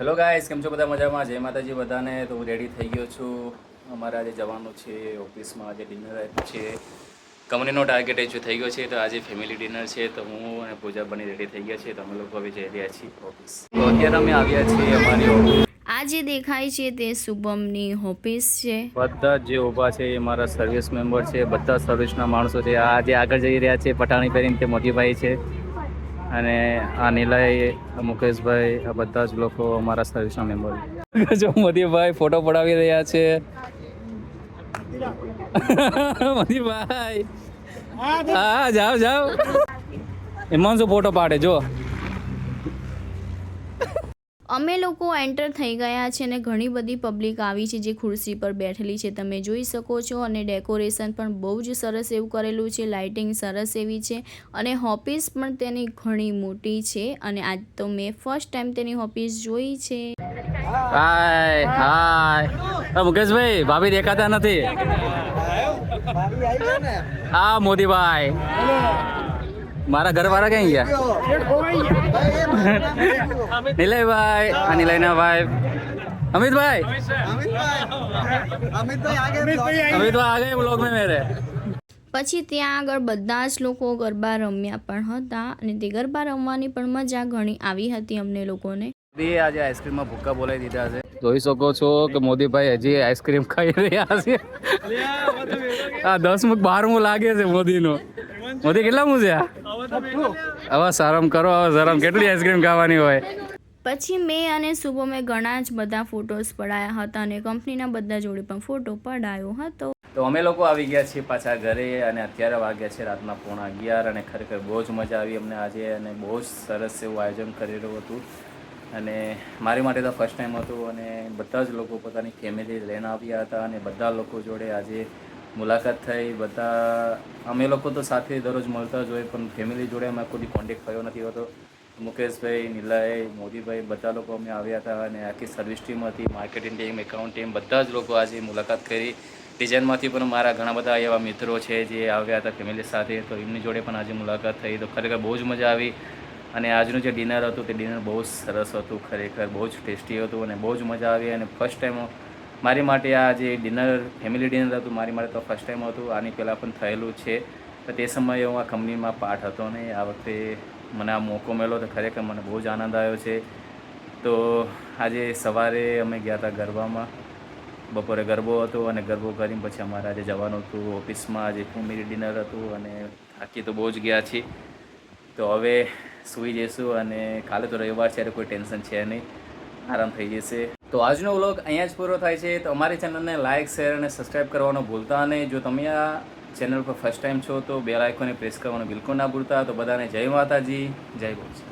Hello guys કેમ છો બધા મજામાં? જય માતાજી બધાને. તો હું રેડી થઈ ગયો છું. અમારે આજે જવાનું છે ઓફિસમાં આજે ડિનર આપ્યું છે. કંપનીનો ટાર્ગેટ એચિવ થઈ ગયો છે. તો આજે ફેમિલી ડિનર છે. તો હું અને પૂજા બની રેડી થઈ ગયા છે. તો અમે લોકો હવે જઈ રહ્યા છીએ ઓફિસ તો અત્યારે અમે આવ્યા છીએ અમારી ઓફિસ આ જે દેખાય છે તે શુભમની ઓફિસ છે. બધા જ ઊભા છે એ મારા સર્વિસ મેમ્બર છે. બધા સર્વિસના માણસો છે. આ જે આગળ જઈ રહ્યા છે પઠાણી પહેરીને તે મોદીભાઈ છે. અને આ મુકેશભાઈ આ બધા જ લોકો અમારા સર્વિસના મેમ્બર જો મોદીભાઈ ફોટો પડાવી રહ્યા છે. મોદીભાઈ હા જાઓ જાઓ. એમાં શું ફોટો પાડે જો. અમે લોકો એન્ટર થઈ ગયા છે અને ઘણી બધી પબ્લિક આવી છે જે ખુરશી પર બેઠેલી છે. તમે જોઈ શકો છો અને ડેકોરેશન પણ બહુ જ સરસ એવું કરેલું છે. લાઇટિંગ સરસ એવી છે અને હોપીસ પણ તેની ઘણી મોટી છે અને આજ તો મેં ફર્સ્ટ ટાઈમ તેની હોપીસ જોઈ છે. હાય હાય મુકેશભાઈ ભાભી દેખાતા નથી. હા મોદીભાઈ. મારા ઘરવાળા ક્યાં ગયા? નિલયભાઈ આ નિલયના ભાઈ. અમિતભાઈ? અમિતભાઈ આ બ્લોગ મેં મેરે. પછી ત્યાં આગળ બધા જ લોકો ગરબા રમ્યા પણ હતા અને તે ગરબા રમવાની પણ મજા ઘણી આવી હતી અમને લોકોને. આજે આઈસ્ક્રીમમાં ભૂક્કા બોલાવી દીધા છે. જોઈ શકો છો કે મોદીભાઈ હજી આઈસ્ક્રીમ ખાઈ રહ્યા છે. આ દસમું બારમું લાગે છે મોદીનો. મોદી કેટલા કેટલામું છે આ? હવે શરમ કરો હવે શરમ કેટલી આઈસ્ક્રીમ ખાવાની હોય? પછી મેં અને શુભમે ઘણા જ બધા ફોટોસ પડાયા હતા અને કંપનીના બધા જોડે પણ ફોટો પડાયો હતો. તો અમે લોકો આવી ગયા છીએ પાછા ઘરે અને અત્યારે વાગ્યા છે રાતના પોણા અગિયાર અને ખરેખર બહુ જ મજા આવી અમને આજે અને બહુ જ સરસ એવું આયોજન કરેલું હતું. અને મારી માટે તો ફર્સ્ટ ટાઈમ હતું અને બધા જ લોકો પોતાની ફેમિલી લઈને આવ્યા હતા અને બધા લોકો જોડે આજે મુલાકાત થઈ, બધા અમે લોકો તો સાથે દરરોજ મળતા જ હોય, પણ ફેમિલી જોડે અમે કોઈ કોન્ટેક્ટ થયો નથી હોતો. મુકેશભાઈ નિલય મોદીભાઈ, બધા લોકો અમે આવ્યા હતા અને આખી સર્વિસ ટીમ હતી માર્કેટિંગ ટીમ એકાઉન્ટ ટીમ બધા જ લોકો આજે મુલાકાત કરી. ડિઝાઇનમાંથી પણ મારા ઘણા બધા એવા મિત્રો છે જે આવ્યા હતા ફેમિલી સાથે, તો એમની જોડે પણ આજે મુલાકાત થઈ. તો ખરેખર બહુ જ મજા આવી. અને આજનું જે ડિનર હતું તે ડિનર બહુ સરસ હતું, ખરેખર બહુ જ ટેસ્ટી હતું અને બહુ જ મજા આવી. અને ફર્સ્ટ ટાઈમ મારી માટે આ જે ડિનર ફેમિલી ડિનર હતું, મારી માટે તો ફર્સ્ટ ટાઈમ હતું. આની પહેલાં પણ થયેલું છે. તો તે સમયે હું આ કંપનીમાં પાર્ટ હતો ને, આ વખતે મને આ મોકો મળ્યો તો ખરેખર મને બહુ જ આનંદ આવ્યો છે. તો આજે સવારે અમે ગયા હતા ગરબામાં. બપોરે ગરબો હતો અને ગરબો કરીને પછી અમારે આજે જવાનું હતું ઓફિસમાં. આજે ફેમિલી ડિનર હતું અને થાકી તો બહુ જ ગયા છીએ. તો હવે સૂઈ જઈશું અને કાલે તો રવિવાર છે કોઈ ટેન્શન છે નહીં. આરામ થઈ જશે. તો આજનો વ્લોગ અહીંયા જ પૂરો થાય છે. તો અમારી ચેનલને લાઇક શેર અને સબસ્ક્રાઈબ કરવાનું ભૂલતા અને જો તમે આ ચેનલ પર ફર્સ્ટ ટાઈમ છો, તો બે લાઇકોને પ્રેસ કરવાનું બિલકુલ ના ભૂલતા. તો બધાને જય માતાજી, જય બોલજી